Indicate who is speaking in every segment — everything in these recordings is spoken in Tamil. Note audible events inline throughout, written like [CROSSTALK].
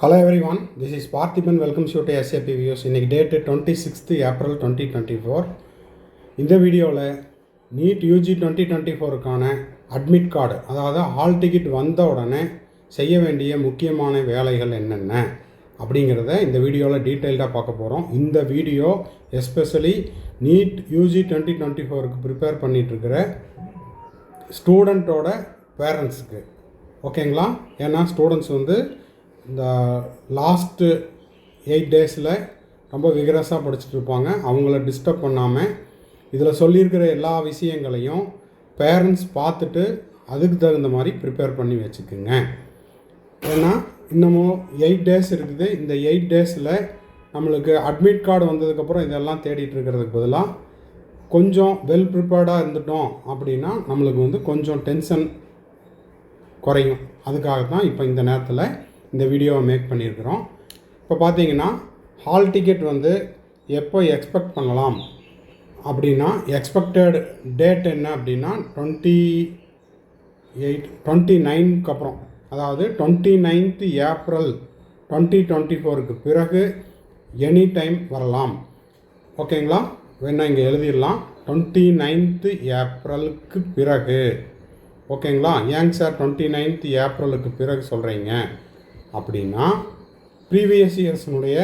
Speaker 1: Hello everyone this is Parthiban welcome shoe to SAP views இன்றைக்கி date twenty sixth April twenty twenty four இந்த வீடியோவில் நீட் யூஜி டுவெண்ட்டி டுவெண்ட்டி ஃபோருக்கான அட்மிட் கார்டு அதாவது ஹால் டிக்கெட் வந்த உடனே செய்ய வேண்டிய முக்கியமான வேலைகள் என்னென்ன அப்படிங்கிறத இந்த வீடியோவில் டீட்டெயில்டாக பார்க்க போகிறோம் இந்த video especially NEET UG twenty twenty ஃபோருக்கு ப்ரிப்பேர் பண்ணிகிட்ருக்கிற ஸ்டூடெண்ட்டோட பேரண்ட்ஸுக்கு ஓகேங்களா ஏன்னா ஸ்டூடெண்ட்ஸ் வந்து இந்த லாஸ்ட்டு எயிட் டேஸில் ரொம்ப விகரஸாக படிச்சுட்டு இருப்பாங்க. அவங்கள டிஸ்டர்ப் பண்ணாமல் இதில் சொல்லியிருக்கிற எல்லா விஷயங்களையும் பேரண்ட்ஸ் பார்த்துட்டு அதுக்கு தகுந்த மாதிரி ப்ரிப்பேர் பண்ணி வச்சுக்குங்க. ஏன்னா இன்னமும் எயிட் டேஸ் இருக்குது. இந்த எயிட் டேஸில் நம்மளுக்கு அட்மிட் கார்டு வந்ததுக்கப்புறம் இதெல்லாம் தேடிட்டு இருக்கிறதுக்கு பதிலாக கொஞ்சம் வெல் ப்ரிப்பேர்டாக இருந்துட்டோம் அப்படின்னா நம்மளுக்கு வந்து கொஞ்சம் டென்ஷன் குறையும். அதுக்காக தான் இப்போ இந்த நேரத்தில் இந்த வீடியோவை மேக் பண்ணியிருக்கிறோம். இப்போ பார்த்தீங்கன்னா ஹால் டிக்கெட் வந்து எப்போ எக்ஸ்பெக்ட் பண்ணலாம்? அப்படின்னா எக்ஸ்பெக்டட் டேட் என்ன அப்படின்னா டுவெண்ட்டி எயிட் டுவெண்ட்டி நைனுக்கு அப்புறம். அதாவது twenty ninth April twenty twenty ஃபோருக்கு பிறகு எனி டைம் வரலாம். ஓகேங்களா? வேணா இங்கே எழுதிடலாம். டுவெண்ட்டி நைன்த்து ஏப்ரலுக்கு பிறகு. ஓகேங்களா? ஏங்க சார் டுவெண்ட்டி நைன்த்து ஏப்ரலுக்கு பிறகு சொல்கிறீங்க அப்படின்னா ப்ரீவியஸ் இயர்ஸ்னுடைய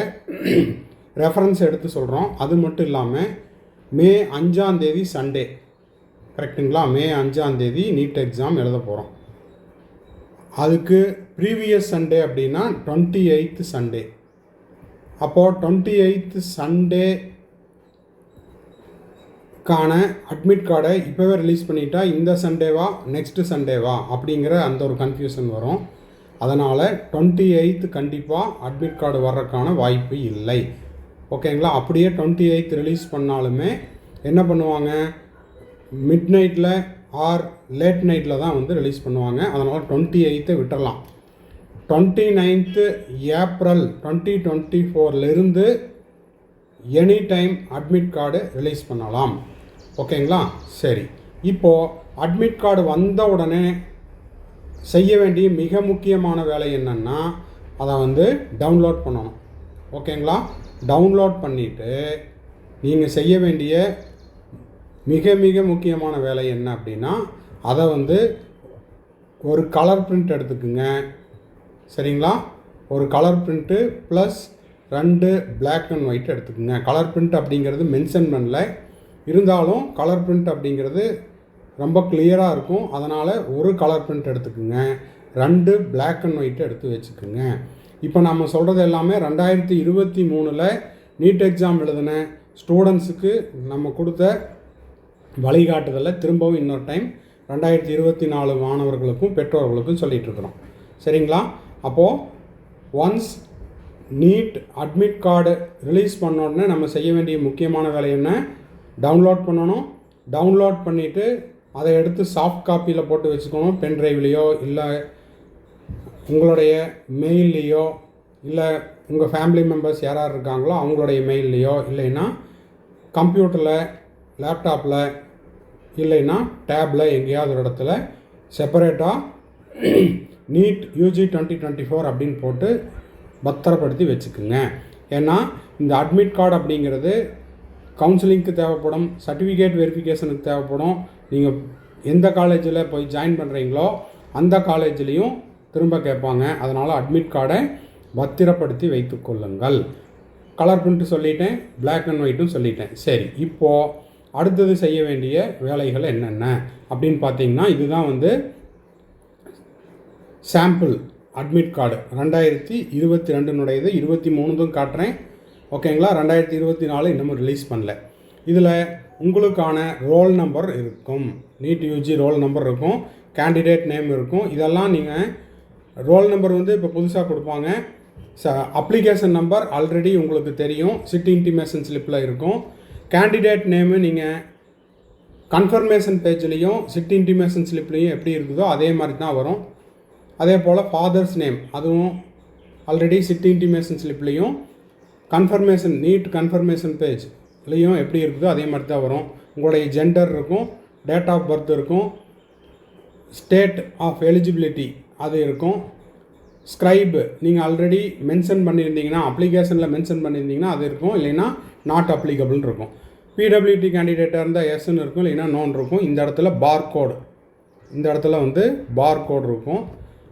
Speaker 1: ரெஃபரன்ஸ் எடுத்து சொல்கிறோம் அது மட்டும் இல்லாமல் மே அஞ்சாந்தேதி சண்டே கரெக்டுங்களா மே அஞ்சாந்தேதி நீட் எக்ஸாம் எழுத போகிறோம் அதுக்கு ப்ரீவியஸ் சண்டே அப்படின்னா டுவெண்ட்டி எயித்து சண்டே அப்போது டுவெண்ட்டி எயித்து சண்டே கான அட்மிட் கார்டை இப்போவே ரிலீஸ் பண்ணிட்டா இந்த சண்டேவா நெக்ஸ்ட்டு சண்டேவா அப்படிங்கிற அந்த ஒரு கன்ஃபியூஷன் வரும். அதனால் டுவெண்ட்டி எயித்து கண்டிப்பாக அட்மிட் கார்டு வர்றதுக்கான வாய்ப்பு இல்லை. ஓகேங்களா அப்படியே டுவெண்ட்டி எயித் ரிலீஸ் பண்ணாலுமே என்ன பண்ணுவாங்க? மிட் நைட்டில் ஆர் லேட் நைட்டில் தான் வந்து ரிலீஸ் பண்ணுவாங்க. அதனால் டுவெண்ட்டி எயித்தை விட்டுறலாம். Twenty ninth April twenty twenty ஃபோர்லேருந்து any time admit card release பண்ணலாம் ஓகேங்களா சரி. இப்போது அட்மிட் கார்டு வந்த உடனே செய்ய வேண்டிய மிக முக்கியமான வேலை என்னென்னா அதை வந்து டவுன்லோட் பண்ணணும். ஓகேங்களா? டவுன்லோட் பண்ணிவிட்டு நீங்கள் செய்ய வேண்டிய மிக மிக முக்கியமான வேலை என்ன அப்படின்னா அதை வந்து ஒரு கலர் பிரிண்ட் எடுத்துக்குங்க. சரிங்களா? ஒரு கலர் பிரிண்ட்டு ப்ளஸ் ரெண்டு பிளாக் அண்ட் ஒயிட் எடுத்துக்கோங்க. கலர் பிரிண்ட் அப்படிங்கிறது மென்ஷன் பண்ணல. இருந்தாலும் கலர் பிரிண்ட் அப்படிங்கிறது ரொம்ப கிளியராக இருக்கும். அதனால் ஒரு கலர் பிரிண்ட் எடுத்துக்கோங்க. ரெண்டு பிளாக் அண்ட் ஒயிட் எடுத்து வச்சுக்கோங்க. இப்போ நம்ம சொல்கிறது எல்லாமே ரெண்டாயிரத்தி இருபத்தி மூணில் நீட் எக்ஸாம் எழுதின ஸ்டூடெண்ட்ஸுக்கு நம்ம கொடுத்த வழிகாட்டுதலை திரும்பவும் இன்னொரு டைம் ரெண்டாயிரத்தி இருபத்தி நாலு மாணவர்களுக்கும் பெற்றோர்களுக்கும் சொல்லிகிட்ருக்குறோம் சரிங்களா? அப்போது once NEET admit card release பண்ண உடனே நம்ம செய்ய வேண்டிய முக்கியமான வேலை என்ன? டவுன்லோட் பண்ணணும். டவுன்லோட் பண்ணிவிட்டு அதை எடுத்து சாஃப்ட் காப்பியில் போட்டு வச்சுக்கணும் பென் ட்ரைவ்லேயோ இல்லை உங்களுடைய மெயில்லையோ இல்லை உங்கள் ஃபேமிலி மெம்பர்ஸ் யாரார் இருக்காங்களோ அவங்களுடைய மெயில்லையோ இல்லைன்னா கம்ப்யூட்டரில் லேப்டாப்பில் இல்லைன்னா டேப்பில் எங்கேயாவது ஒரு இடத்துல செப்பரேட்டாக [CLEARS THROAT] NEET UG twenty twenty four அப்படின்னு போட்டு பத்திரப்படுத்தி வச்சுக்குங்க. ஏன்னா இந்த அட்மிட் கார்டு அப்படிங்கிறது கவுன்சிலிங்க்கு தேவைப்படும் சர்டிஃபிகேட் வெரிஃபிகேஷனுக்கு தேவைப்படும். நீங்கள் எந்த காலேஜில் போய் ஜாயின் பண்ணுறீங்களோ அந்த காலேஜ்லேயும் திரும்ப கேட்பாங்க. அதனால் அட்மிட் கார்டை பத்திரப்படுத்தி வைத்துக்கொள்ளுங்கள் கலர் பிரிண்ட்டு சொல்லிட்டேன் பிளாக் அண்ட் ஒயிட்டும் சொல்லிட்டேன். சரி இப்போது அடுத்தது செய்ய வேண்டிய வேலைகள் என்னென்ன? அப்படின்னு பார்த்தீங்கன்னா இதுதான் வந்து சாம்பிள் அட்மிட் கார்டு ரெண்டாயிரத்தி இருபத்தி ரெண்டுனுடையது இருபத்தி மூணுதும் காட்டுறேன். ஓகேங்களா? ரெண்டாயிரத்தி இருபத்தி நாலு இன்னமும் ரிலீஸ் பண்ணல. இதில் உங்களுக்கான ரோல் நம்பர் இருக்கும். நீட் யூஜி ரோல் நம்பர் இருக்கும். கேண்டிடேட் நேம் இருக்கும். இதெல்லாம் நீங்கள் ரோல் நம்பர் வந்து இப்போ புதுசாக கொடுப்பாங்க. ச அப்ளிகேஷன் நம்பர் ஆல்ரெடி உங்களுக்கு தெரியும். சிட்டி இன்டிமேஷன் ஸ்லிப்பில் இருக்கும். கேண்டிடேட் நேமு நீங்கள் கன்ஃபர்மேஷன் பேஜ்லேயும் சிட்டி இன்டிமேஷன் ஸ்லிப்லேயும் எப்படி இருக்குதோ அதே மாதிரி தான் வரும். அதே போல் ஃபாதர்ஸ் நேம் அதுவும் ஆல்ரெடி சிட்டி இன்டிமேஷன் ஸ்லிப்லேயும் கன்ஃபர்மேஷன் நீட் கன்ஃபர்மேஷன் பேஜ்லேயும் எப்படி இருக்குதோ அதே மாதிரி தான் வரும். உங்களுடைய ஜெண்டர் இருக்கும் டேட் ஆஃப் பர்த் இருக்கும் ஸ்டேட் ஆஃப் எலிஜிபிலிட்டி அது இருக்கும். ஸ்க்ரைபு நீங்கள் ஆல்ரெடி மென்ஷன் பண்ணியிருந்தீங்கன்னா அப்ளிகேஷனில் மென்ஷன் பண்ணியிருந்தீங்கன்னா அது இருக்கும். இல்லைன்னா நாட் அப்ளிகபிள்னு இருக்கும். பிடபிள்யூடி கேண்டிடேட்டாக இருந்தால் எஸ்ன்னு இருக்கும் இல்லைன்னா நோன் இருக்கும். இந்த இடத்துல பார் கோடு இந்த இடத்துல வந்து பார் கோட் இருக்கும்.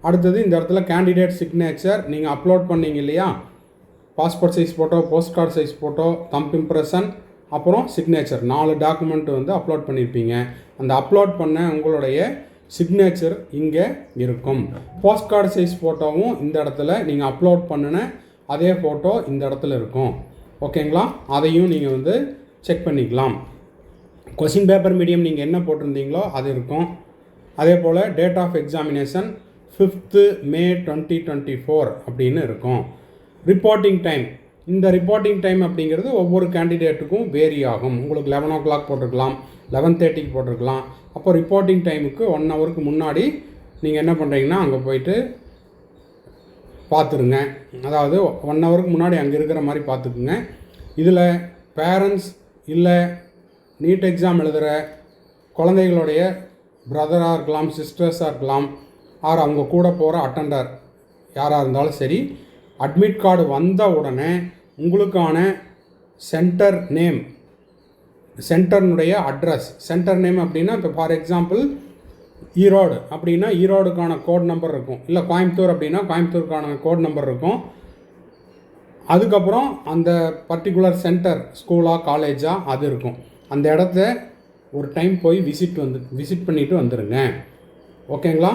Speaker 1: அடுத்தது இந்த இடத்துல கேண்டிடேட் சிக்னேச்சர் நீங்கள் அப்லோட் பண்ணீங்க இல்லையா passport size photo post card size photo thumb impression அப்புறம் சிக்னேச்சர் நாலு டாக்குமெண்ட் வந்து அப்லோட் பண்ணியிருப்பீங்க அந்த அப்லோட் பண்ண உங்களுடைய சிக்னேச்சர் இங்கே இருக்கும். போஸ்ட் கார்டு சைஸ் ஃபோட்டோவும் இந்த இடத்துல நீங்கள் அப்லோட் பண்ணின அதே ஃபோட்டோ இந்த இடத்துல இருக்கும். ஓகேங்களா அதையும் நீங்கள் வந்து செக் பண்ணிக்கலாம். கொஷின் பேப்பர் மீடியம் நீங்கள் என்ன போட்டிருந்தீங்களோ அது இருக்கும். அதே போல் date of examination fifth May twenty twenty four அப்படின்னு இருக்கும். ரிப்போர்ட்டிங் டைம் இந்த ரிப்போர்ட்டிங் டைம் அப்படிங்கிறது ஒவ்வொரு கேண்டிடேட்டுக்கும் வேரி ஆகும் உங்களுக்கு லெவன் ஓ கிளாக் போட்டிருக்கலாம் லெவன் தேர்ட்டிக்கு போட்டிருக்கலாம். அப்போ ரிப்போர்ட்டிங் டைமுக்கு ஒன் ஹவருக்கு முன்னாடி நீங்கள் என்ன பண்ணுறீங்கன்னா அங்கே போயிட்டு பார்த்துருங்க. அதாவது ஒன் ஹவருக்கு முன்னாடி அங்கே இருக்கிற மாதிரி பார்த்துக்குங்க. இதில் பேரண்ட்ஸ் இல்லை நீட் எக்ஸாம் எழுதுகிற குழந்தைகளுடைய பிரதராக இருக்கலாம் சிஸ்டர்ஸாக இருக்கலாம் ஆர் அவங்க கூட போகிற அட்டண்டர் யாராக இருந்தாலும் சரி அட்மிட் கார்டு வந்த உடனே உங்களுக்கான சென்டர் நேம் சென்டர்னுடைய அட்ரஸ் சென்டர் நேம் அப்படின்னா இப்போ ஃபார் எக்ஸாம்பிள் ஈரோடு. அப்படின்னா ஈரோடுக்கான கோட் நம்பர் இருக்கும். இல்லை கோயம்புத்தூர் அப்படின்னா கோயம்புத்தூருக்கான கோட் நம்பர் இருக்கும். அதுக்கப்புறம் அந்த பர்டிகுலர் சென்டர் ஸ்கூலாக காலேஜா அது இருக்கும். அந்த இடத்த ஒரு டைம் போய் விசிட் வந்து விசிட் பண்ணிவிட்டு வந்துடுங்க ஓகேங்களா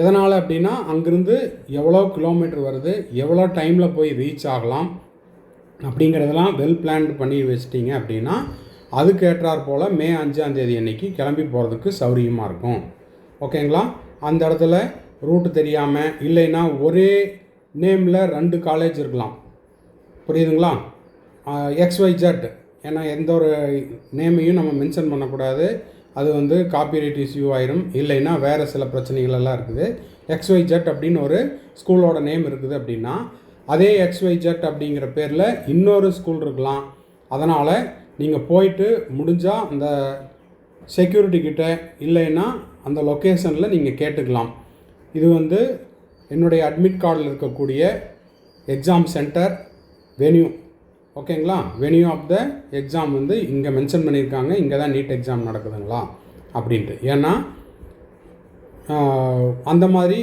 Speaker 1: எதனால் அப்படின்னா அங்கேருந்து எவ்வளோ கிலோமீட்டர் வருது எவ்வளோ டைமில் போய் ரீச் ஆகலாம் அப்படிங்கிறதெல்லாம் வெல் பிளான்டு பண்ணி வச்சிட்டிங்க அப்படின்னா அதுக்கேற்றாற் போல் மே அஞ்சாந்தேதி அன்னைக்கு கிளம்பி போகிறதுக்கு சௌரியமாக இருக்கும். ஓகேங்களா அந்த இடத்துல ரூட்டு தெரியாமல் இல்லைன்னா ஒரே நேமில் ரெண்டு காலேஜ் இருக்கலாம். புரியுதுங்களா? எக்ஸ்ஒய் ஜெட் ஏன்னா எந்த ஒரு நேமையும் நம்ம மென்ஷன் பண்ணக்கூடாது. அது வந்து காப்பிரைட் இஷ்யூ ஆயிரும். இல்லைன்னா வேறு சில பிரச்சனைகள் எல்லாம் இருக்குது எக்ஸ்ஒய் ஜெட் அப்படின்னு ஒரு ஸ்கூலோட நேம் இருக்குது அப்படின்னா அதே எக்ஸ்ஒய் ஜெட் அப்படிங்கிற பேரில் இன்னொரு ஸ்கூல் இருக்கலாம். அதனால் நீங்கள் போயிட்டு முடிஞ்சால் அந்த செக்யூரிட்டி கிட்டே இல்லைன்னா அந்த லொக்கேஷனில் நீங்கள் கேட்டுக்கலாம். இது வந்து என்னுடைய அட்மிட் கார்டில் இருக்கக்கூடிய எக்ஸாம் சென்டர் வென்யூ ஓகேங்களா? வென்யூ ஆஃப் த எக்ஸாம் வந்து இங்கே மென்ஷன் பண்ணியிருக்காங்க. இங்கே தான் நீட் எக்ஸாம் நடக்குதுங்களா? அப்படின்ட்டு. ஏன்னா அந்த மாதிரி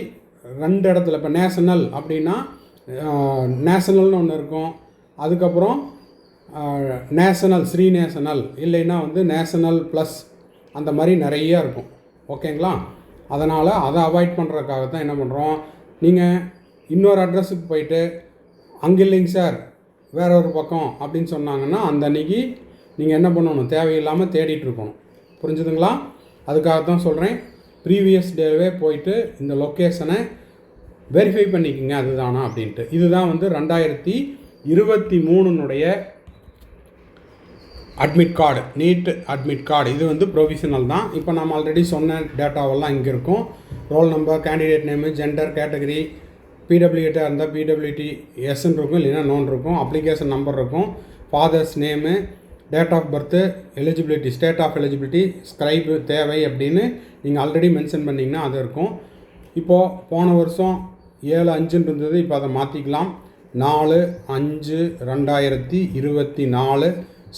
Speaker 1: ரெண்டு இடத்துல இப்போ நேஷனல் அப்படின்னா நேஷனல்னு ஒன்று இருக்கும். அதுக்கப்புறம் நேஷனல் ஸ்ரீ நேஷனல் இல்லைன்னா வந்து நேஷனல் ப்ளஸ் அந்த மாதிரி நிறைய இருக்கும். ஓகேங்களா? அதனால் அதை அவாய்ட் பண்ணுறதுக்காக தான் என்ன பண்ணுறோம் நீங்கள் இன்னொரு அட்ரஸுக்கு போயிட்டு அங்கே இல்லைங்க சார் வேற ஒரு பக்கம் அப்படின்னு சொன்னாங்கன்னா அந்த அன்னைக்கு நீங்கள் என்ன பண்ணணும்? தேவையில்லாமல் தேடிட்டு இருக்கணும். புரிஞ்சுதுங்களா? அதுக்காக தான் சொல்கிறேன் ப்ரீவியஸ் டேவே போயிட்டு இந்த லொக்கேஷனை வெரிஃபை பண்ணிக்கோங்க அதுதானா அப்படின்ட்டு. இதுதான் வந்து ரெண்டாயிரத்தி இருபத்தி மூணுனுடைய admit card NEET admit card இது வந்து ப்ரொவிஷனல் தான். இப்போ நம்ம ஆல்ரெடி சொன்ன டேட்டாவெல்லாம் இங்கே இருக்கும். Roll number candidate name gender category பிடபிள்யூட்டாக இருந்தால் பிடபிள்யூடி எஸ்ன்னு இருக்கும் இல்லைன்னா நோன் இருக்கும். அப்ளிகேஷன் நம்பர் இருக்கும். Father's name date of birth eligibility state of eligibility scribe தேவை அப்படின்னு நீங்கள் ஆல்ரெடி மென்ஷன் பண்ணிங்கன்னா அது இருக்கும். இப்போது போன வருஷம் ஏழு அஞ்சுன்னு இருந்தது இப்போ அதை மாற்றிக்கலாம் நாலு அஞ்சு ரெண்டாயிரத்தி இருபத்தி நாலு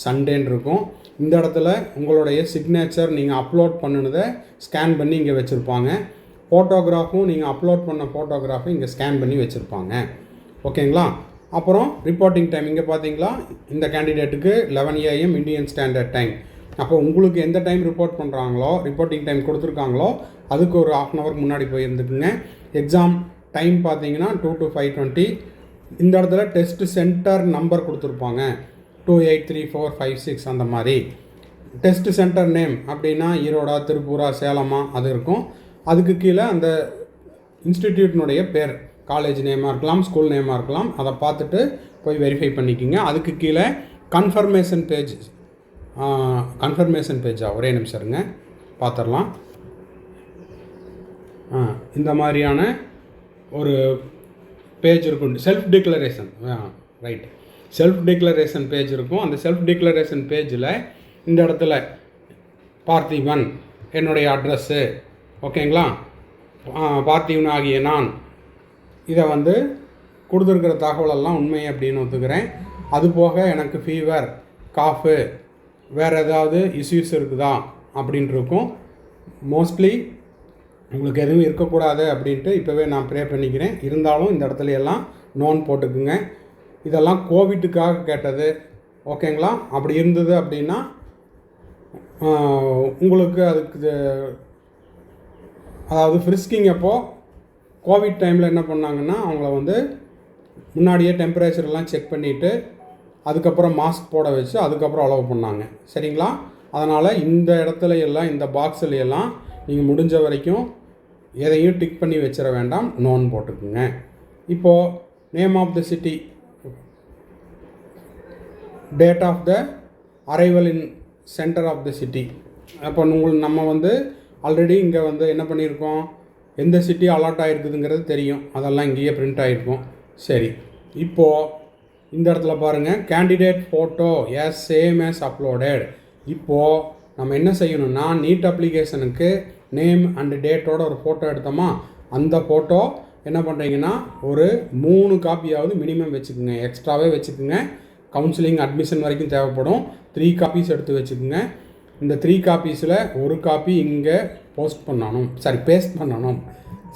Speaker 1: சண்டேன்னு இருக்கும். இந்த இடத்துல உங்களுடைய சிக்னேச்சர் நீங்கள் அப்லோட் பண்ணினதை ஸ்கேன் பண்ணி இங்கே வச்சுருப்பாங்க. ஃபோட்டோகிராஃபும் நீங்கள் அப்லோட் பண்ண ஃபோட்டோகிராஃபும் இங்கே ஸ்கேன் பண்ணி வச்சுருப்பாங்க. ஓகேங்களா அப்புறம் ரிப்போர்ட்டிங் டைம் இங்கே பார்த்தீங்களா இந்த கேண்டிடேட்டுக்கு eleven AM Indian standard time அப்போ உங்களுக்கு எந்த டைம் ரிப்போர்ட் பண்ணுறாங்களோ ரிப்போர்ட்டிங் டைம் கொடுத்துருக்காங்களோ அதுக்கு ஒரு ஆஃப் அன் ஹவர் முன்னாடி போய் இருந்துக்குங்க எக்ஸாம் டைம் பார்த்தீங்கன்னா டூ டு ஃபைவ் டுவெண்ட்டி இந்த இடத்துல டெஸ்ட் சென்டர் நம்பர் கொடுத்துருப்பாங்க. Two eight three four five six அந்த மாதிரி. டெஸ்ட் சென்டர் நேம் அப்படின்னா ஈரோடா திருப்பூரா சேலமா அது இருக்கும். அதுக்கு கீழே அந்த இன்ஸ்டிடியூட்னுடைய பேர் காலேஜ் நேமாக இருக்கலாம் ஸ்கூல் நேமாக இருக்கலாம் அதை பார்த்துட்டு போய் வெரிஃபை பண்ணிக்கிங்க. அதுக்கு கீழே கன்ஃபர்மேஷன் பேஜ் கன்ஃபர்மேஷன் பேஜா ஒரே நிமிஷம் இருங்க பார்த்துடலாம். ஆ, இந்த மாதிரியான ஒரு பேஜ் இருக்கும். Self declaration right self declaration page இருக்கும். அந்த செல்ஃப் டிக்ளரேஷன் பேஜில் இந்த இடத்துல பார்த்திபன் என்னுடைய அட்ரஸ்ஸு ஓகேங்களா? ஆ, ஆகிய நான் இதை வந்து கொடுத்துருக்கிற தகவலெல்லாம் உண்மை அப்படின்னு ஒத்துக்கிறேன். அது போக எனக்கு ஃபீவர் காஃபு வேறு ஏதாவது இஷ்யூஸ் இருக்குதா அப்படின்ட்டு இருக்கும் மோஸ்ட்லி உங்களுக்கு எதுவும் இருக்கக்கூடாது அப்படின்ட்டு இப்போவே நான் ப்ரே பண்ணிக்கிறேன். இருந்தாலும் இந்த இடத்துல எல்லாம் நோன் போட்டுக்குங்க. இதெல்லாம் கோவிட்டுக்காக கேட்டது. ஓகேங்களா? அப்படி இருந்தது அப்படின்னா உங்களுக்கு அதுக்கு அதாவது ஃப்ரிஸ்கிங் அப்போது கோவிட் டைமில் என்ன பண்ணாங்கன்னா அவங்கள வந்து முன்னாடியே டெம்பரேச்சர்லாம் செக் பண்ணிவிட்டு அதுக்கப்புறம் மாஸ்க் போட வச்சு அதுக்கப்புறம் அலோவ் பண்ணாங்க. சரிங்களா? அதனால் இந்த இடத்துல எல்லாம் இந்த பாக்ஸில் எல்லாம் நீங்கள் முடிஞ்ச வரைக்கும் எதையும் டிக் பண்ணி வச்சிட வேண்டாம். நோன் போட்டுக்குங்க. இப்போது name of the city date of the arrival in centre of the city அப்போ உங்களுக்கு நம்ம வந்து ஆல்ரெடி இங்கே வந்து என்ன பண்ணியிருக்கோம்? எந்த சிட்டி அலாட் ஆகிருக்குதுங்கிறது தெரியும். அதெல்லாம் இங்கேயே பிரிண்ட் ஆகிருக்கும் சரி. இப்போது இந்த இடத்துல பாருங்கள் candidate photo as same as uploaded இப்போது நம்ம என்ன செய்யணும்னா நீட் அப்ளிகேஷனுக்கு நேம் அண்ட் டேட்டோட ஒரு ஃபோட்டோ எடுத்தோமா? அந்த ஃபோட்டோ என்ன பண்ணுறீங்கன்னா ஒரு மூணு காப்பியாவது மினிமம் வச்சுக்கோங்க. எக்ஸ்ட்ராவே வச்சுக்கோங்க. கவுன்சிலிங் அட்மிஷன் வரைக்கும் தேவைப்படும். த்ரீ காப்பீஸ் எடுத்து வச்சுக்கோங்க. இந்த த்ரீ காப்பீஸில் ஒரு காப்பி இங்கே போஸ்ட் பண்ணணும். சாரி பேஸ்ட் பண்ணணும்.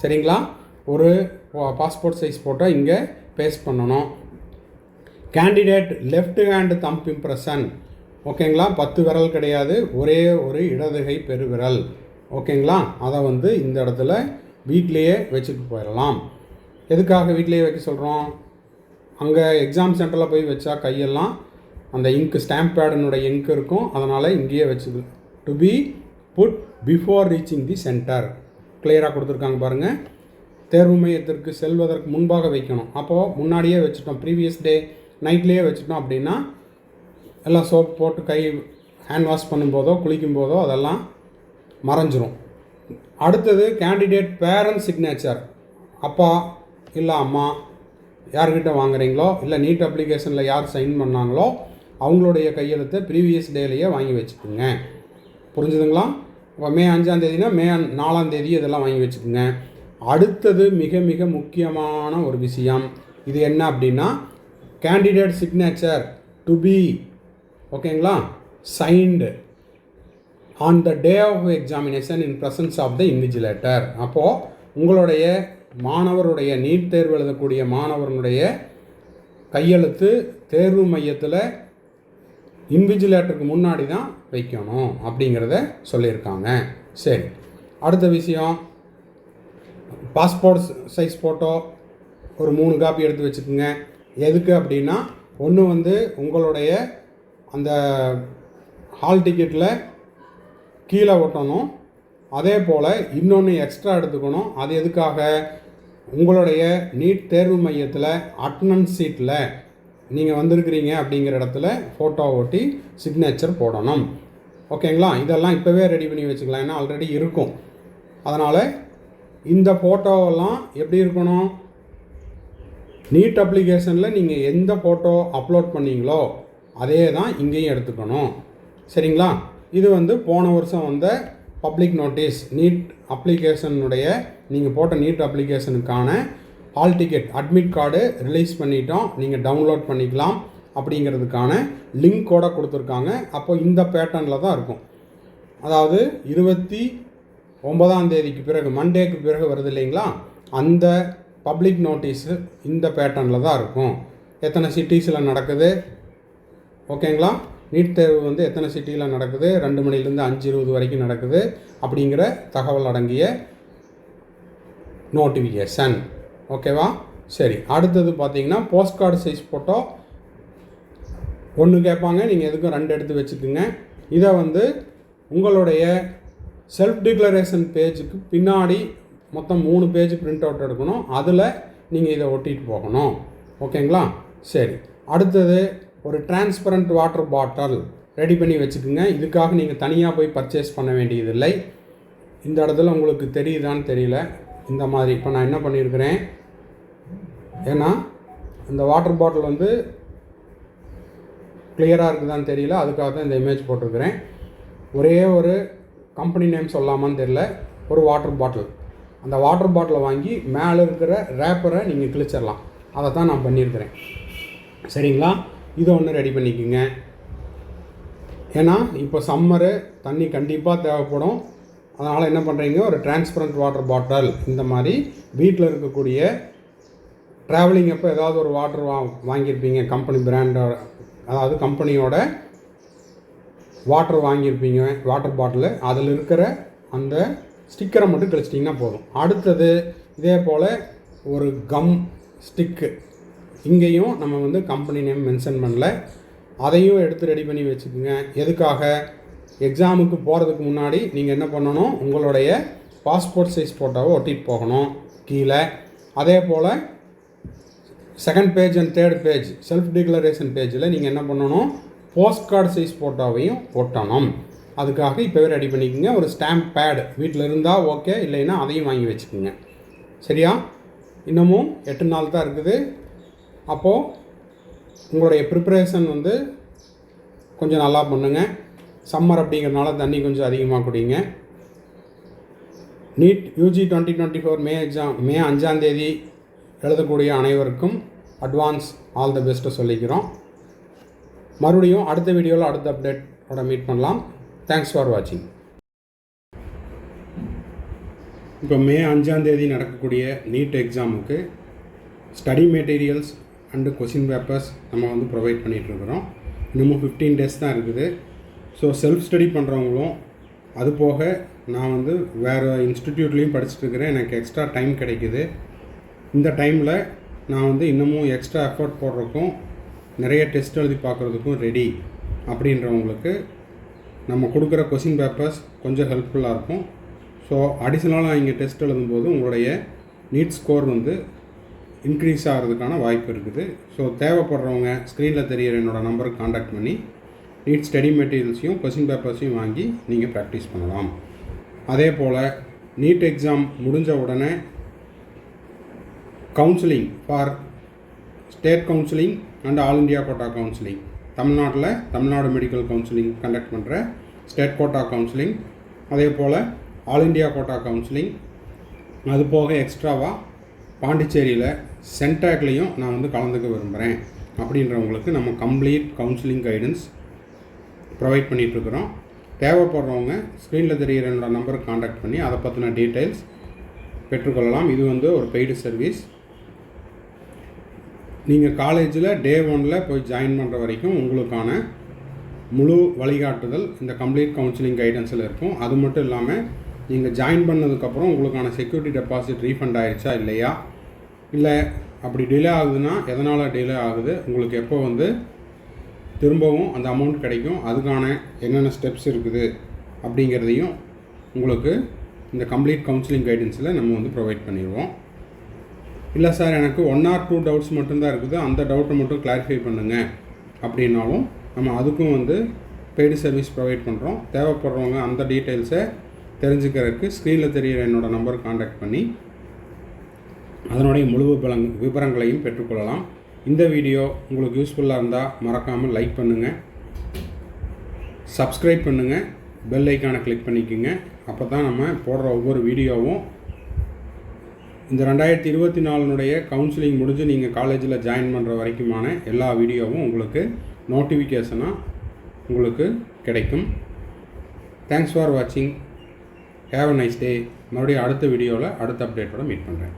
Speaker 1: சரிங்களா? ஒரு பாஸ்போர்ட் சைஸ் ஃபோட்டோ இங்கே பேஸ்ட் பண்ணணும். Candidate left hand thumb impression ஓகேங்களா? பத்து விரல் கிடையாது. ஒரே ஒரு இடதுகை பெருவிரல் ஓகேங்களா? அதை வந்து இந்த இடத்துல வீட்லேயே வச்சுட்டு போயிடலாம். எதுக்காக வீட்லேயே வைக்க சொல்கிறோம் அங்கே எக்ஸாம் சென்டரில் போய் வச்சா கையெல்லாம் அந்த இங்கு ஸ்டாம்ப் பேடனுடைய இங்க் இருக்கும். அதனால் இங்கேயே வச்சுது. To be put before reaching the centre கிளியராக கொடுத்துருக்காங்க பாருங்கள் தேர்வு மையத்திற்கு செல்வதற்கு முன்பாக வைக்கணும். அப்போது முன்னாடியே வச்சுட்டோம். ப்ரீவியஸ் டே நைட்லேயே வச்சுட்டோம் அப்படின்னா எல்லாம் சோப் போட்டு கை ஹேண்ட் வாஷ் பண்ணும்போதோ குளிக்கும் போதோ அதெல்லாம் மறைஞ்சிரும். அடுத்தது கேண்டிடேட் பேரண்ட் சிக்னேச்சர் அப்பா இல்லை அம்மா யார்கிட்ட வாங்குறீங்களோ இல்லை நீட் அப்ளிகேஷனில் யார் சைன் பண்ணாங்களோ அவங்களுடைய கையெழுத்தை ப்ரீவியஸ் டேலேயே வாங்கி வச்சுக்கோங்க. புரிஞ்சுதுங்களா? இப்போ மே அஞ்சாம் தேதினா மே நாலாம் தேதி இதெல்லாம் வாங்கி வச்சுக்கோங்க. அடுத்தது மிக மிக முக்கியமான ஒரு விஷயம். இது என்ன அப்படின்னா கேண்டிடேட் சிக்னேச்சர் டு பி ஓகேங்களா? Signed on the day of examination in presence of the invigilator அப்போது உங்களுடைய மாணவருடைய நீட் தேர்வு எழுதக்கூடிய மாணவனுடைய கையெழுத்து தேர்வு மையத்தில் இன்விஜிலேட்டருக்கு முன்னாடி தான் வைக்கணும் அப்படிங்கிறத சொல்லியிருக்காங்க. சரி அடுத்த விஷயம். பாஸ்போர்ட் சைஸ் ஃபோட்டோ ஒரு மூணு காப்பி எடுத்து வச்சுக்கோங்க. எதுக்கு அப்படின்னா ஒன்று வந்து உங்களுடைய அந்த ஹால் டிக்கெட்டில் கீழே ஒட்டணும். அதே போல் இன்னொன்று எக்ஸ்ட்ரா எடுத்துக்கணும். அது எதுக்காக? உங்களுடைய நீட் தேர்வு மையத்தில் அட்டனன்ஸ் சீட்டில் நீங்கள் வந்திருக்கிறீங்க அப்படிங்கிற இடத்துல ஃபோட்டோ ஒட்டி சிக்னேச்சர் போடணும். ஓகேங்களா இதெல்லாம் இப்போவே ரெடி பண்ணி வச்சுக்கலாம். ஏன்னா ஆல்ரெடி இருக்கும். அதனால் இந்த ஃபோட்டோவெல்லாம் எப்படி இருக்கணும்? நீட் அப்ளிகேஷனில் நீங்கள் எந்த ஃபோட்டோ அப்லோட் பண்ணீங்களோ அதே தான் இங்கேயும் எடுத்துக்கணும். சரிங்களா? இது வந்து போன வருஷம் வந்த பப்ளிக் நோட்டீஸ் நீட் அப்ளிகேஷனுடைய நீங்கள் போட்ட NEET அப்ளிகேஷனுக்கான hall ticket admit card release பண்ணிட்டோம். நீங்கள் டவுன்லோட் பண்ணிக்கலாம். அப்படிங்கிறதுக்கான லிங்க்கோட கொடுத்துருக்காங்க. அப்போ இந்த பேட்டர்னில் தான் இருக்கும். அதாவது இருபத்தி ஒன்பதாம் தேதிக்கு பிறகு மண்டேக்கு பிறகு வருது இல்லைங்களா? அந்த பப்ளிக் நோட்டீஸு இந்த பேட்டர்னில் தான் இருக்கும். எத்தனை சிட்டிஸில் நடக்குது? ஓகேங்களா? நீட் தேர்வு வந்து எத்தனை சிட்டியில் நடக்குது? ரெண்டு மணிலேருந்து அஞ்சு இருபது வரைக்கும் நடக்குது. அப்படிங்கிற தகவல் அடங்கிய நோட்டிஃபிகேஷன். ஓகேவா? சரி அடுத்தது பார்த்தீங்கன்னா போஸ்ட் கார்டு சைஸ் ஃபோட்டோ ஒன்று கேட்பாங்க நீங்கள் எதுக்கும் ரெண்டு எடுத்து வச்சுக்கோங்க. இதை வந்து உங்களுடைய செல்ஃப் டிக்ளரேஷன் பேஜுக்கு பின்னாடி மொத்தம் மூணு பேஜ் பிரிண்ட் அவுட் எடுக்கணும். அதில் நீங்கள் இதை ஒட்டிட்டு போகணும். ஓகேங்களா? சரி அடுத்தது ஒரு டிரான்ஸ்பரண்ட் வாட்டர் பாட்டில் ரெடி பண்ணி வச்சுக்கோங்க. இதுக்காக நீங்கள் தனியாக போய் பர்ச்சேஸ் பண்ண வேண்டியதில்லை. இந்த இடத்துல உங்களுக்கு தெரியுதான்னு தெரியல. இந்த மாதிரி இப்போ நான் என்ன பண்ணியிருக்கிறேன் ஏன்னா இந்த வாட்டர் பாட்டில் வந்து கிளியராக இருக்குதான்னு தெரியல. அதுக்காக தான் இந்த இமேஜ் போட்டிருக்கிறேன். ஒரே ஒரு கம்பெனி நேம் சொல்லாமான்னு தெரியல. ஒரு வாட்டர் பாட்டில் அந்த வாட்டர் பாட்டிலை வாங்கி மேலே இருக்கிற ரேப்பரை நீங்கள் கிழிச்சிடலாம் அதை தான் நான் பண்ணியிருக்கிறேன். சரிங்களா? இதை ஒன்று ரெடி பண்ணிக்கோங்க. ஏன்னா இப்போ சம்மரு தண்ணி கண்டிப்பாக தேவைப்படும். அதனால் என்ன பண்ணுறீங்க ஒரு டிரான்ஸ்பரண்ட் வாட்டர் பாட்டில் இந்த மாதிரி வீட்டில் இருக்கக்கூடிய ட்ராவலிங் அப்போ ஏதாவது ஒரு வாட்டர் வா வாங்கியிருப்பீங்க கம்பெனி பிராண்டோட அதாவது கம்பெனியோட வாட்டர் வாங்கியிருப்பீங்க வாட்டர் பாட்டிலு அதில் இருக்கிற அந்த ஸ்டிக்கரை மட்டும் கழிச்சிட்டிங்கன்னா போதும். அடுத்தது இதே போல் ஒரு கம் ஸ்டிக்கு இங்கேயும் நம்ம வந்து கம்பெனி நேம் மென்ஷன் பண்ணல. அதையும் எடுத்து ரெடி பண்ணி வச்சுக்கோங்க. எதுக்காக? எக்ஸாமுக்கு போகிறதுக்கு முன்னாடி நீங்கள் என்ன பண்ணணும்? உங்களுடைய பாஸ்போர்ட் சைஸ் ஃபோட்டோவை ஒட்டிட்டு போகணும். கீழே. அதே போல் second page and third page self declaration பேஜில் நீங்கள் என்ன பண்ணணும்? போஸ்ட் கார்டு சைஸ் ஃபோட்டோவையும் ஒட்டணும். அதுக்காக இப்போவே ரெடி பண்ணிக்கோங்க. ஒரு ஸ்டாம்ப் பேடு வீட்டில் இருந்தால் ஓகே இல்லைன்னா அதையும் வாங்கி வச்சுக்கோங்க. சரியா? இன்னமும் எட்டு நாள் தான் இருக்குது. அப்போது உங்களுடைய ப்ரிப்பரேஷன் வந்து கொஞ்சம் நல்லா பண்ணுங்கள் சம்மர் அப்படிங்கிறனால தண்ணி கொஞ்சம் அதிகமாக குடிங்க. NEET UG twenty twenty four May exam May அஞ்சாந்தேதி எழுதக்கூடிய அனைவருக்கும் அட்வான்ஸ் ஆல் த பெஸ்ட்டு சொல்லிக்கிறோம். மறுபடியும் அடுத்த வீடியோவில் அடுத்த அப்டேட்டோட மீட் பண்ணலாம். தேங்க்ஸ் ஃபார் வாட்சிங் இப்போ மே அஞ்சாந்தேதி நடக்கக்கூடிய நீட் எக்ஸாமுக்கு study materials and question papers நம்ம வந்து ப்ரொவைட் பண்ணிகிட்ருக்குறோம் இன்னமும் ஃபிஃப்டீன் டேஸ் தான் இருக்குது. ஸோ செல்ஃப் ஸ்டடி பண்ணுறவங்களும் அது போக நான் வந்து வேறு இன்ஸ்டிடியூட்லேயும் படிச்சுட்டு இருக்கிறேன். எனக்கு எக்ஸ்ட்ரா டைம் கிடைக்குது. இந்த டைமில் நான் வந்து இன்னமும் எக்ஸ்ட்ரா எஃபர்ட் போடுறதுக்கும் நிறைய டெஸ்ட் எழுதி பார்க்குறதுக்கும் ரெடி அப்படின்றவங்களுக்கு நம்ம கொடுக்குற கொஷின் பேப்பர்ஸ் கொஞ்சம் ஹெல்ப்ஃபுல்லாக இருக்கும். ஸோ அடிஷ்னலாக இங்கே டெஸ்ட் எழுதும்போது உங்களுடைய நீட் ஸ்கோர் வந்து இன்க்ரீஸ் ஆகிறதுக்கான வாய்ப்பு இருக்குது. ஸோ தேவைப்படுறவங்க ஸ்க்ரீனில் தெரியிற என்னோடய நம்பருக்கு காண்டாக்ட் பண்ணி நீட் ஸ்டடி மெட்டீரியல்ஸையும் கொஷின் பேப்பர்ஸையும் வாங்கி நீங்கள் ப்ராக்டிஸ் பண்ணலாம். அதே போல் நீட் எக்ஸாம் முடிஞ்ச உடனே counselling for state counselling and all India quota counselling தமிழ்நாட்டில் தமிழ்நாடு மெடிக்கல் கவுன்சிலிங் கண்டக்ட் பண்ணுற ஸ்டேட் கோட்டா கவுன்சிலிங் அதே போல் ஆல் இண்டியா கோட்டா கவுன்சிலிங் அது போக எக்ஸ்ட்ராவாக பாண்டிச்சேரியில் சென்டாக்லேயும் நான் வந்து கலந்துக்க விரும்புகிறேன் அப்படின்றவங்களுக்கு நம்ம கம்ப்ளீட் கவுன்சிலிங் கைடன்ஸ் ப்ரொவைட் பண்ணிகிட்ருக்குறோம் தேவைப்படுறவங்க ஸ்க்ரீனில் தெரிகிற என்னோடய நம்பருக்கு காண்டாக்ட் பண்ணி அதை பற்றின டீட்டெயில்ஸ் பெற்றுக்கொள்ளலாம். இது வந்து ஒரு பெய்டு சர்வீஸ் நீங்கள் காலேஜில் டே ஒனில் போய் ஜாயின் பண்ணுற வரைக்கும் உங்களுக்கான முழு வழிகாட்டுதல் இந்த கம்ப்ளீட் கவுன்சிலிங் கைடன்ஸில் இருக்கும். அது மட்டும் இல்லாமல் நீங்கள் ஜாயின் பண்ணதுக்கப்புறம் உங்களுக்கான செக்யூரிட்டி டெபாசிட் ரீஃபண்ட் ஆயிடுச்சா இல்லையா? இல்லை அப்படி டிலே ஆகுதுன்னா எதனால் டிலே ஆகுது? உங்களுக்கு எப்போ வந்து திரும்பவும் அந்த அமௌண்ட் கிடைக்கும்? அதுக்கான என்னென்ன ஸ்டெப்ஸ் இருக்குது? அப்படிங்கிறதையும் உங்களுக்கு இந்த கம்ப்ளீட் கவுன்சிலிங் கைடன்ஸில் நம்ம வந்து ப்ரொவைட் பண்ணிடுவோம். இல்லை சார் எனக்கு ஒன் ஆர் டூ டவுட்ஸ் மட்டும்தான் இருக்குது. அந்த டவுட்டை மட்டும் கிளாரிஃபை பண்ணுங்கள் அப்படின்னாலும் நம்ம அதுக்கும் வந்து பெய்டு சர்வீஸ் ப்ரொவைட் பண்ணுறோம் தேவைப்படுறவங்க அந்த டீட்டெயில்ஸை தெரிஞ்சுக்கிறதுக்கு ஸ்க்ரீனில் தெரிகிற என்னோடய நம்பர் காண்டாக்ட் பண்ணி அதனுடைய முழு விபரங் விவரங்களையும் பெற்றுக்கொள்ளலாம். இந்த வீடியோ உங்களுக்கு யூஸ்ஃபுல்லாக இருந்தால் மறக்காமல் லைக் பண்ணுங்கள் சப்ஸ்கிரைப் பண்ணுங்கள் பெல் ஐக்கானை கிளிக் பண்ணிக்கோங்க. அப்போ தான் நம்ம போடுற ஒவ்வொரு வீடியோவும் இந்த ரெண்டாயிரத்தி இருபத்தி நாலுனுடைய கவுன்சிலிங் முடிஞ்சு நீங்கள் காலேஜில் ஜாயின் பண்ணுற வரைக்குமான எல்லா வீடியோவும் உங்களுக்கு நோட்டிஃபிகேஷனாக உங்களுக்கு கிடைக்கும். தேங்க்ஸ் ஃபார் வாட்சிங் ஹேவ் அ நைஸ் டே மறுபடியும் அடுத்த வீடியோவில் அடுத்த அப்டேட்டோட மீட் பண்ணுறேன்